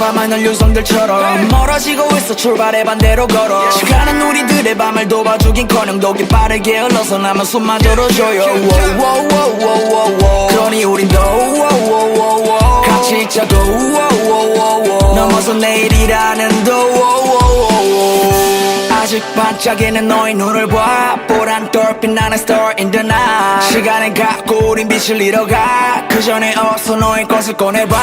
밤하늘 유성들처럼 멀어지고 있어 출발의 반대로 걸어 시간은 우리들의 밤을 도와주긴커녕 독이 빠르게 흘러서 남은 숨마저로 줘요 그러니 우린 더 같이 워워워워 넘어서 내일이라는 더 워워워워 아직 반짝이는 너의 눈을 봐. 보란 떨빛 나는 star in the night. 시간을 갖고 우린 빛을 잃어가 그 전에 어서 너의 것을 꺼내봐.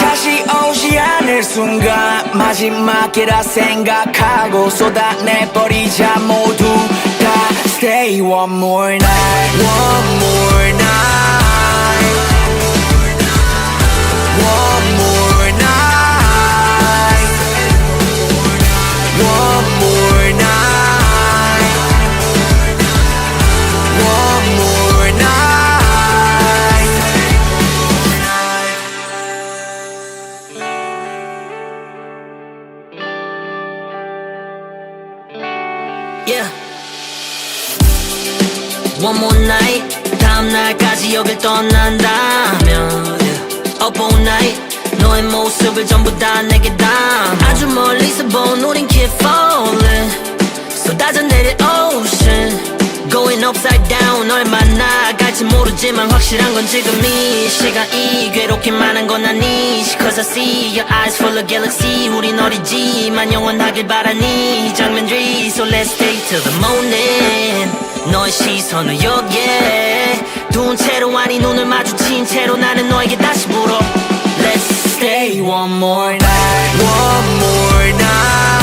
다시 오지 않을 순간 마지막이라 생각하고 쏟아내버리자. 모두 다 Stay one more night One more 확실한 건 지금 이 시간이 괴롭기만 한건 아니지 Cause I see your eyes full of galaxy 우린 어리지만 영원하길 바라니 이 장면들이 So let's stay till the morning 너의 시선을 여기에 두은 채로 아니 눈을 마주친 채로 나는 너에게 다시 물어 Let's stay one more night One more night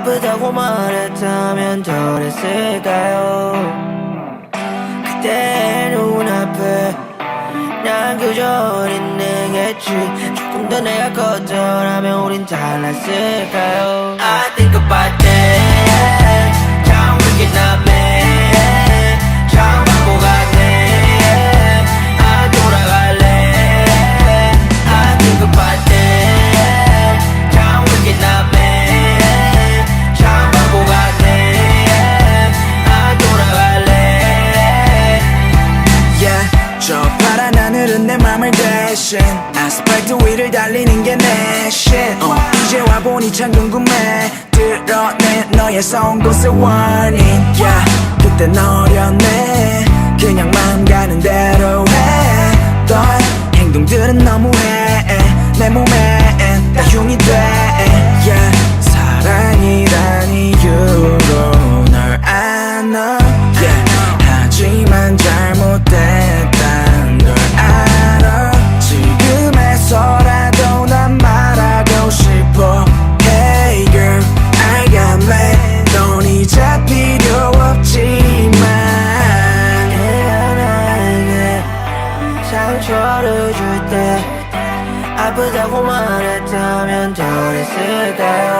아프다고 말했다면 덜했을까요? 그대 눈앞에 난 그저 어린 내겠지. 조금 더 내가 커져라면 우린 달랐을까요? I think about that. 참 wicked not bad 하늘은 내 맘을 대신 아스팔트 위를 달리는 게 내 shit. 어, 이제 와보니 참 궁금해. 드러내 너의 선 곳의 warning yeah, 그땐 어렸네. 그냥 마음 가는 대로 해던 행동들은 너무해. 내 몸에 다 흉이 돼. Yeah, 사랑이란 이유로 아프다고 말했다면 덜했을까요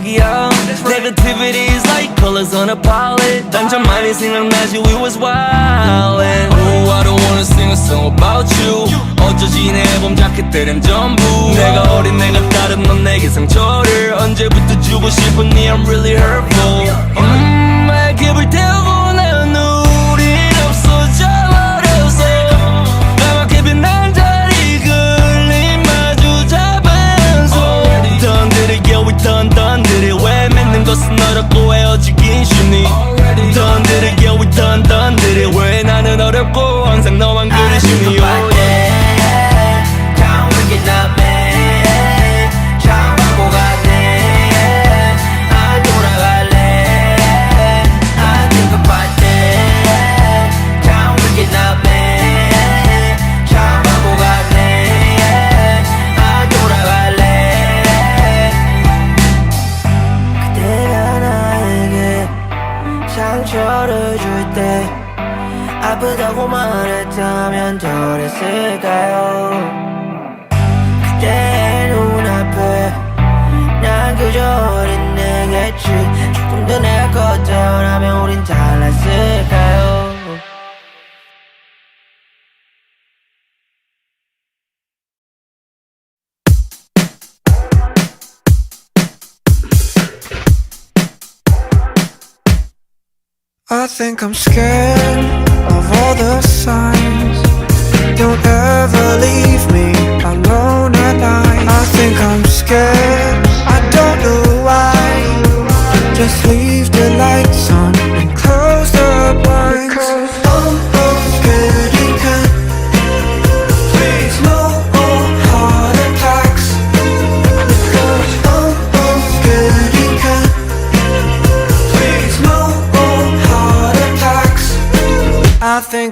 Negativity is like colors on a palette. Dungeon money seemed imagine we was wildin'. Oh, I don't wanna sing a song about you. 어쩌지 내 앨범 자켓들은 전부. 내가 어린 내 같다는 넌 내게 상처를 언제부터 주고 싶었니? I'm really hurtful. think I'm scared of all the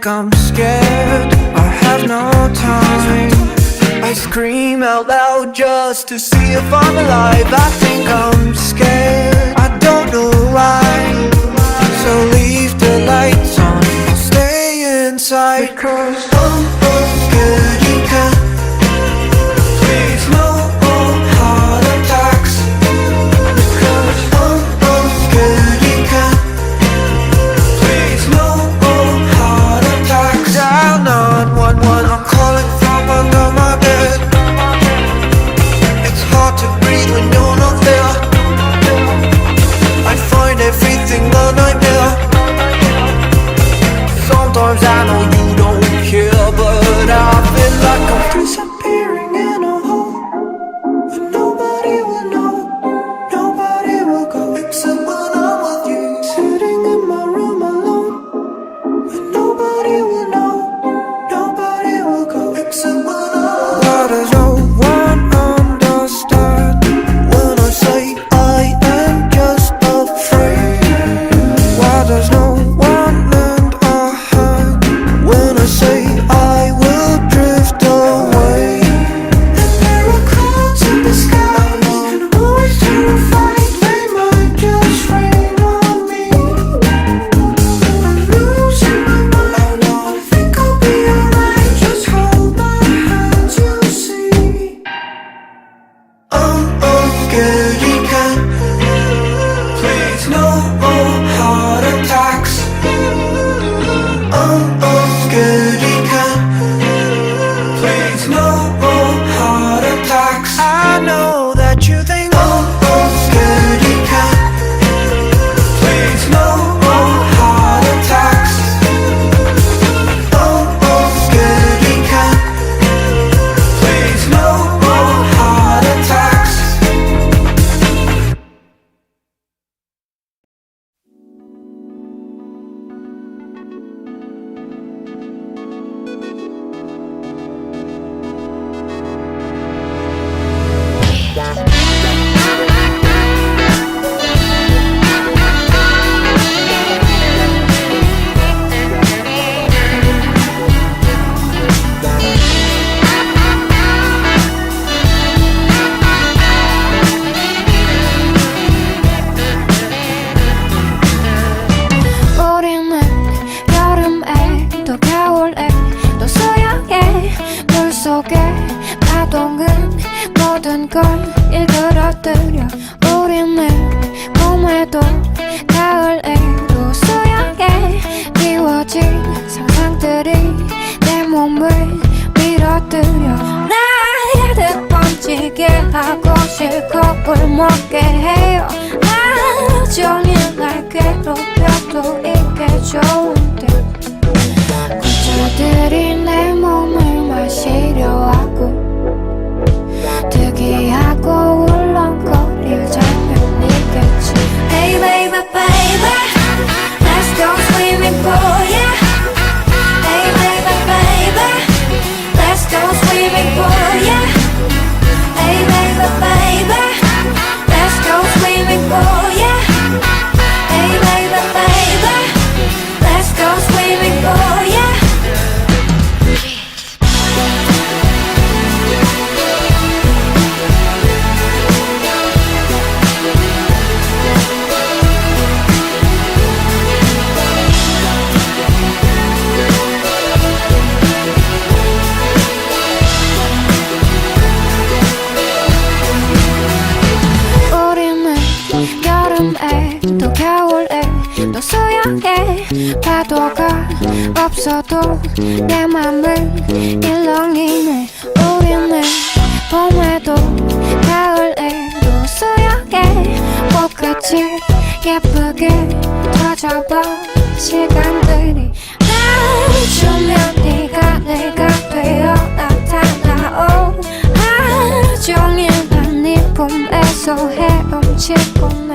I'm scared. I have no time. I scream out loud just to see if I'm alive. I think I'm scared. 자동은 모든 걸 일그러뜨려 우린 내 봄에도 가을에도 수영에 비워진 상상들이 내 몸을 밀어뜨려. 나의 듯 번지게 하고 싶고 꿀 먹게 해요. 하루 종일 날 괴롭혀도 이게 좋은데. 과자들이 내 몸을 마시려 내 맘은 일렁이네 우리는 봄에도 가을에도 수영해 꽃같이 예쁘게 터져봐 시간들이 날 주면 네가 내가 되어 나타나오 하루 종일 난네 품에서 헤엄치고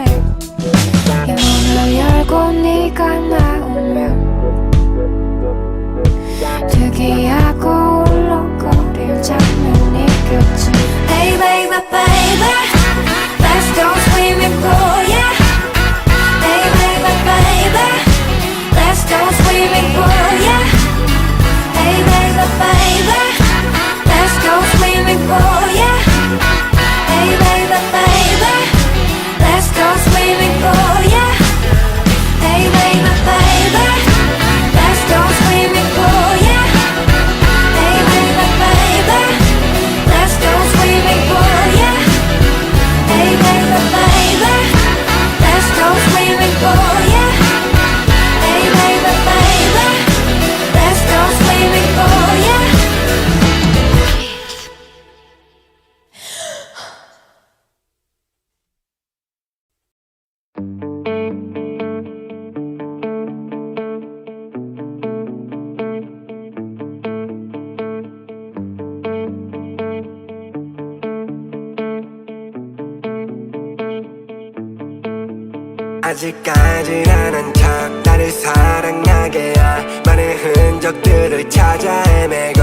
아직까지 나는 참 나를 사랑하게 할 많은 흔적들을 찾아 헤매고.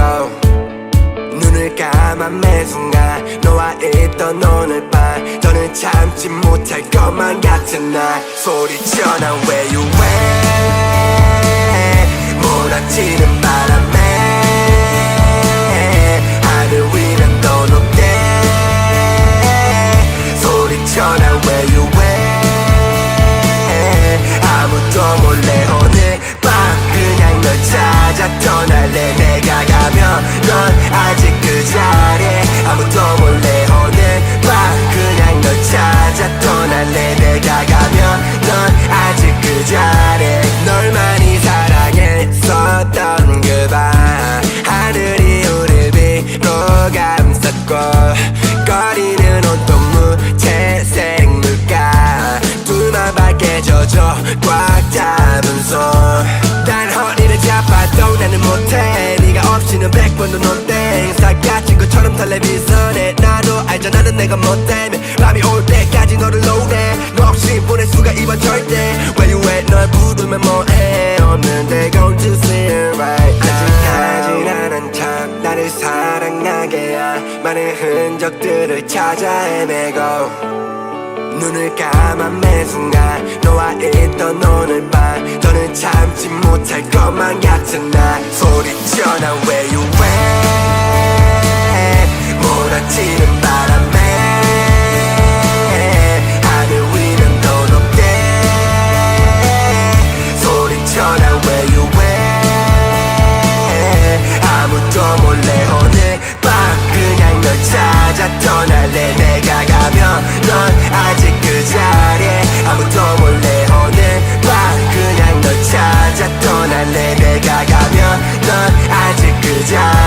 눈을 감은 매 순간 너와 있던 오늘 밤. 더는 참지 못할 것만 같은 날. 소리쳐 난 where you at? 몰아치는 내가 못되면 밤이 올 때까지 너를 노래. 너 없이 보낼 수가 이번 절대. Where you at? 널 부르면 뭐해? 없는데 going to see it right 아직까지 나는 참 나를 사랑하게 할 많은 흔적들을 찾아 헤매고 눈을 감은 매 순간 너와 있던 오늘 밤 더는 참지 못할 것만 같은 날. 소리쳐 난 where you at? 몰아치는 멈춰 몰래 오늘 밤. 그냥 널 찾아 떠날래. 내가 가면 넌 아직 그 자리에. 아무도 몰래 오늘 밤. 그냥 널 찾아 떠날래. 내가 가면 넌 아직 그 자리에.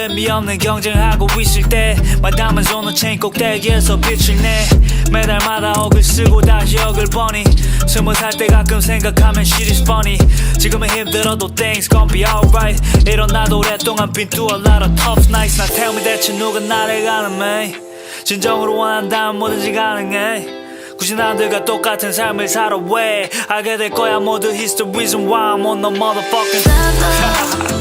그들은 미없는 경쟁하고 있을 때, 마담은 손을 chain 꼭대기에서 빛을 내. 매달마다 억을 쓰고 다시 억을 버니. 스무 살 때 가끔 생각하면 shit is funny. 지금은 힘들어도 things gon' be alright. 이런 나도 오랫동안 been through a lot of tough nights. Now tell me 대체 누가 나를 가늠해? 진정으로 원한다면 뭐든지 가능해. 굳이 남들과 똑같은 삶을 살아 왜 알게 될 거야 모두 He's the reason why I'm on the motherfucking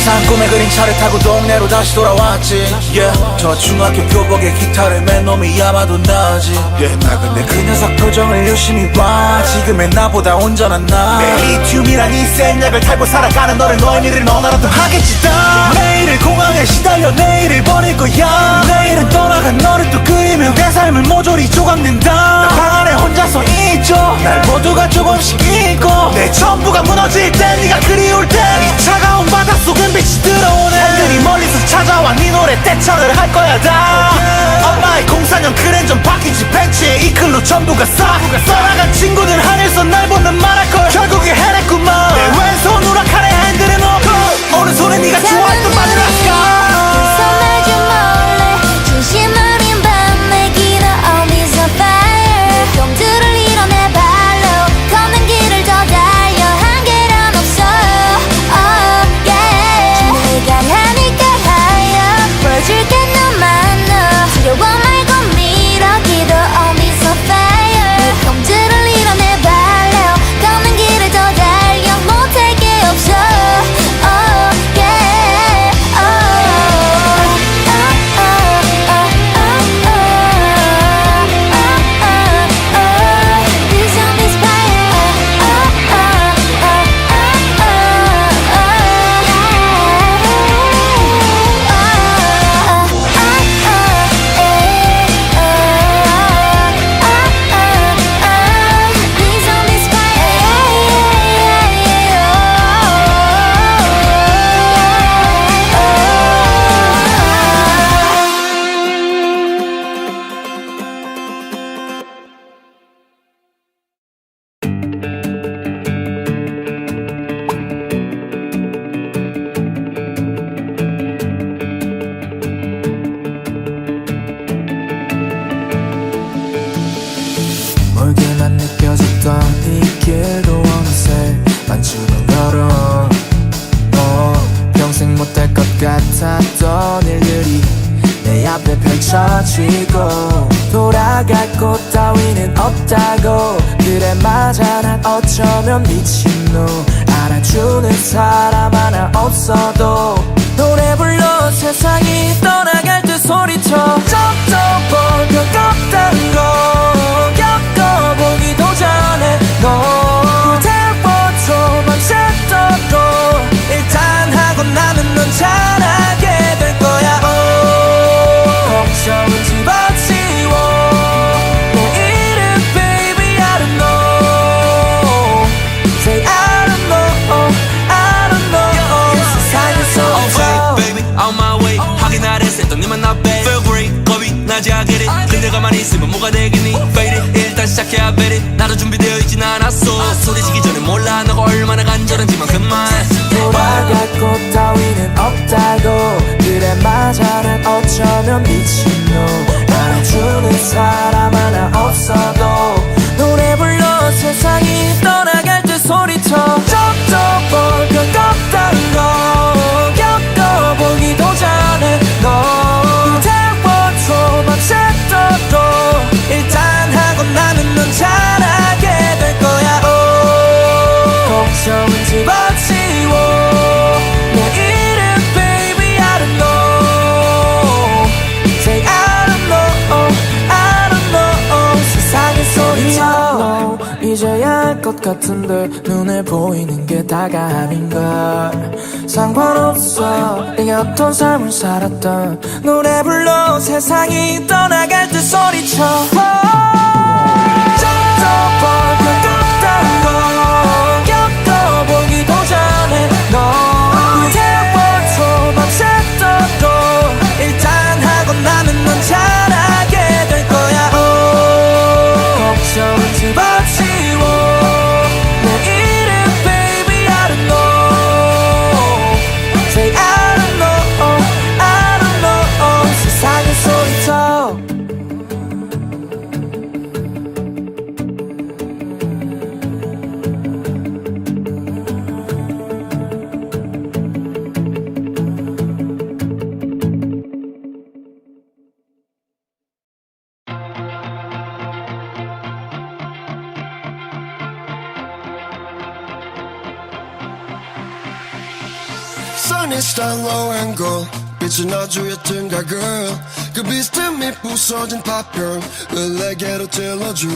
항상 꿈에 그린 차를 타고 동네로 다시 돌아왔지. Yeah, 저 중학교 교복에 기타를 맨 놈이 아마도 나지. Yeah, 나 근데 그 녀석 표정을 유심히 봐. 지금의 나보다 온전한 나내 리튬이란 이센 약을 탈고 살아가는 너를 너의 미래를 너나라도 하겠지 다. 내일을 공항에 시달려 내일을 버릴 거야. 내일은 떠나간 너를 또 그리며 내 삶을 모조리 조각낸다. 나방 안에 혼자서 잊어 날 모두가 조금씩 잊고 내 전부가 무너질 때 네가 그리울 때 이 차가운 바닷속은 빛이 들어오네. 팬들이 멀리서 찾아와 네 노래 떼창을 할 거야 다. 엄마의 04년 크랜전 바퀴지 벤치에 이클로 전부가 싸 떠나간 친구들 하늘서 날 보면 말할 걸. 결국에 해냈구만 내 왼손 우락하네 핸들을 놓고 오른손에 네가 좋아했던 마드라스카 곳 따위는 없다고. 그래 맞아 난 어쩌면 미친놈. 알아주는 사람 하나 없어도. 노래 불러 세상이 떠나갈 때 소리쳐. 쩍쩍 볼 나지 I get it 근데 가만히 있으면 뭐가 되겠니? Fade it, 일단 시작해 I bet it. 나도 준비되어 있진 않았어. 소리지기 전에 몰라 너가 얼마나 간절한지만 그만. 돌아갈 곳 따위는 없다고. 그래 맞아 난 어쩌면 것 같은데 눈에 보이는 게 다가 아닌걸 상관없어. 네가 어떤 삶을 살았던 노래 불러 세상이 떠나갈 때 소리쳐 Sun is down low angle 빛은 아주 옅은 가글 그 비스듬히 부서진 파편을 내게로 찔러줘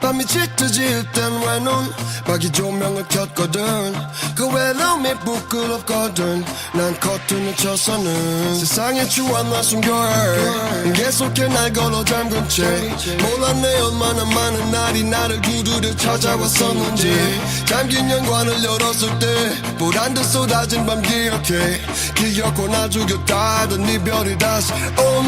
밤이 짙어질 땐 외눈 막이 조명을 켰거든. 그 외로움이 부끄럽거든. 난 커튼을 쳐서는 세상에 추한 숨겨야 해. 계속해 날 걸어 잠근 채 몰랐네 얼마나 많은 날이 나를 두드려 찾아왔었는지. 잠긴 연관을 열었을 때 보란 듯 쏟아진 밤 기억해. 기억고 나 죽였다 하던 이별이 다시 온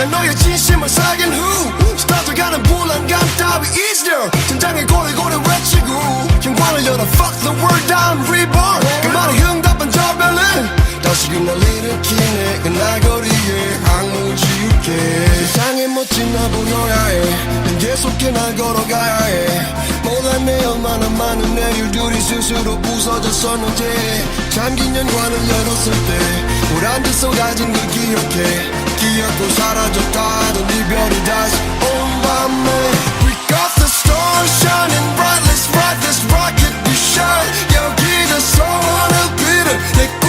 난 너의 진심을 사귄 후 스타져가는 불안감 따위 easier 전장에 고래고래 외치고 현관을 열어 fuck the world down reborn. 그 말에 응답한 저 별은 다시금 날 일으키네 그날 거리에 악몽을 지울게. 세상에 멋진 나 보여야 해난 계속해 날 걸어가야 해 스스로 부서져서 노래 잠긴 연관을 열었을 때 우란듯 쏟아진 걸 기억해 기억도 사라졌다던 이별이 다시 온 밤에 We got the stars shining bright Let's ride this rocket we shine 여기다 소원을 빌어